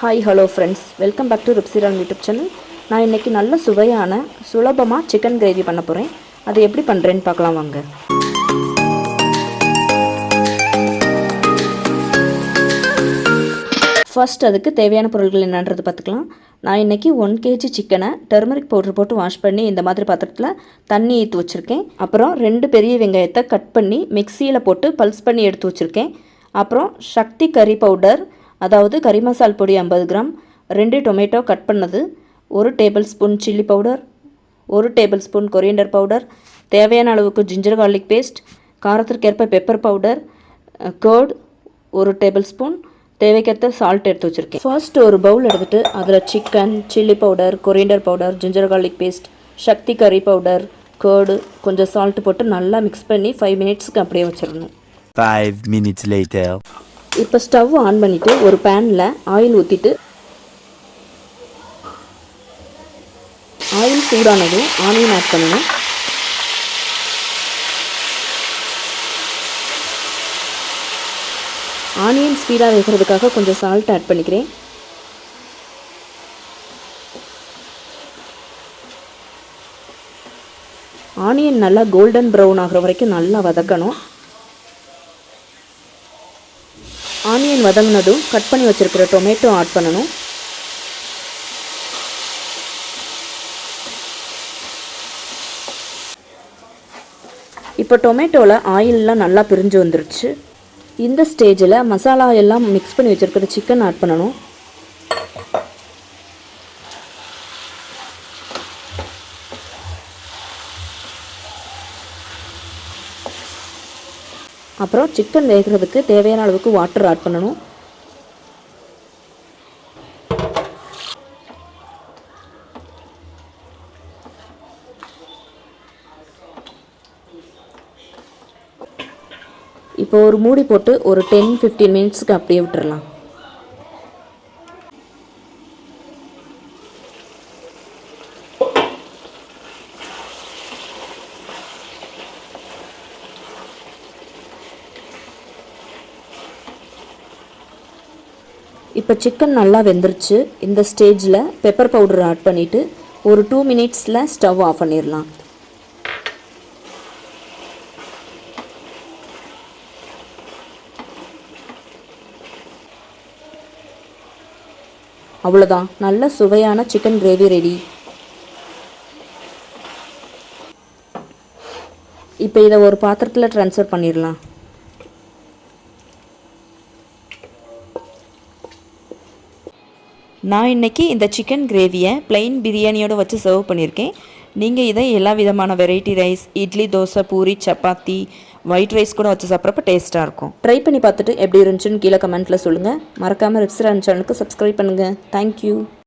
Hi hello friends welcome back to ருப்சிரான் YouTube channel நான் இன்றைக்கி நல்ல சுவையான சுலபமாக சிக்கன் கிரேவி பண்ண போகிறேன் அது எப்படி பண்ணுறேன்னு பார்க்கலாம் வாங்க. ஃபர்ஸ்ட் அதுக்கு தேவையான பொருட்கள் என்னன்றது பார்த்துக்கலாம். நான் இன்றைக்கி ஒன் கேஜி சிக்கனை டர்மரிக் பவுடர் போட்டு வாஷ் பண்ணி இந்த மாதிரி பாத்திரத்தில் தண்ணி ஏற்று வச்சுருக்கேன். அப்புறம் ரெண்டு பெரிய வெங்காயத்தை கட் பண்ணி மிக்சியில் போட்டு பல்ஸ் பண்ணி எடுத்து வச்சுருக்கேன். அப்புறம் சக்தி கறி பவுடர் அதாவது கறி மசால் பொடி ஐம்பது கிராம் ரெண்டு டொமேட்டோ கட் பண்ணது ஒரு டேபிள் ஸ்பூன் சில்லி பவுடர் ஒரு டேபிள் ஸ்பூன் கொரியண்டர் பவுடர் தேவையான அளவுக்கு ஜிஞ்சர் கார்லிக் பேஸ்ட் காரத்திற்கேற்ப பெப்பர் பவுடர் கேர்டு ஒரு டேபிள் ஸ்பூன் தேவைக்கேற்ற சால்ட் எடுத்து வச்சுருக்கேன். ஃபர்ஸ்ட் ஒரு பவுல் எடுத்துகிட்டு அதில் chicken chilli powder coriander powder ginger garlic paste Sakthi கறி பவுடர் கர்டு கொஞ்சம் சால்ட் போட்டு நல்லா மிக்ஸ் பண்ணி ஃபைவ் மினிட்ஸ்க்கு அப்படியே வச்சிடணும். ஃபைவ் மினிட்ஸ் லேட்டர் இப்போ ஸ்டவ் ஆன் பண்ணிவிட்டு ஒரு பேனில் ஆயில் ஊற்றிட்டு ஆயில் சூடானதும் ஆனியன் ஆட் பண்ணணும். ஆனியன் ஸ்பீடாக வைக்கிறதுக்காக கொஞ்சம் சால்ட் ஆட் பண்ணிக்கிறேன். ஆனியன் நல்லா கோல்டன் ப்ரௌன் ஆகிற வரைக்கும் நல்லா வதக்கணும். ஆனியன் வதங்கினதும் கட் பண்ணி வச்சுருக்கிற டொமேட்டோ ஆட் பண்ணணும். இப்போ டொமேட்டோவில் ஆயிலெலாம் நல்லா பிரிஞ்சு வந்துருச்சு. இந்த ஸ்டேஜில் மசாலா எல்லாம் மிக்ஸ் பண்ணி வச்சுருக்கிற சிக்கன் ஆட் பண்ணணும். அப்புறம் சிக்கன் வேகிறதுக்கு தேவையான அளவுக்கு வாட்டர் ஆட் பண்ணணும். இப்போ ஒரு மூடி போட்டு ஒரு டென் ஃபிஃப்டீன் மினிட்ஸ்க்கு அப்படியே விட்டுறலாம். இப்போ சிக்கன் நல்லா வெந்துருச்சு. இந்த ஸ்டேஜில் பெப்பர் பவுடர் ஆட் பண்ணிவிட்டு ஒரு டூ மினிட்ஸில் ஸ்டவ் ஆஃப் பண்ணிடலாம் அவ்வளோதான் நல்ல சுவையான சிக்கன் கிரேவி ரெடி இப்போ இதை ஒரு பாத்திரத்தில் ட்ரான்ஸ்ஃபர் பண்ணிடலாம் நான் இன்னைக்கு இந்த சிக்கன் கிரேவியை ப்ளைன் பிரியாணியோடு வச்சு சர்வ் பண்ணியிருக்கேன். நீங்கள் இதை எல்லா விதமான variety rice idli dosa puri chapati white rice கூட வச்சு சாப்பிட்றப்ப டேஸ்ட்டாக இருக்கும். ட்ரை பண்ணி பார்த்துட்டு எப்படி இருந்துச்சுன்னு கீழே கமெண்ட்டில் சொல்லுங்கள் மறக்காமல் ரெப்சிரான் சேனலுக்கு சப்ஸ்கிரைப் பண்ணுங்கள் தேங்க்யூ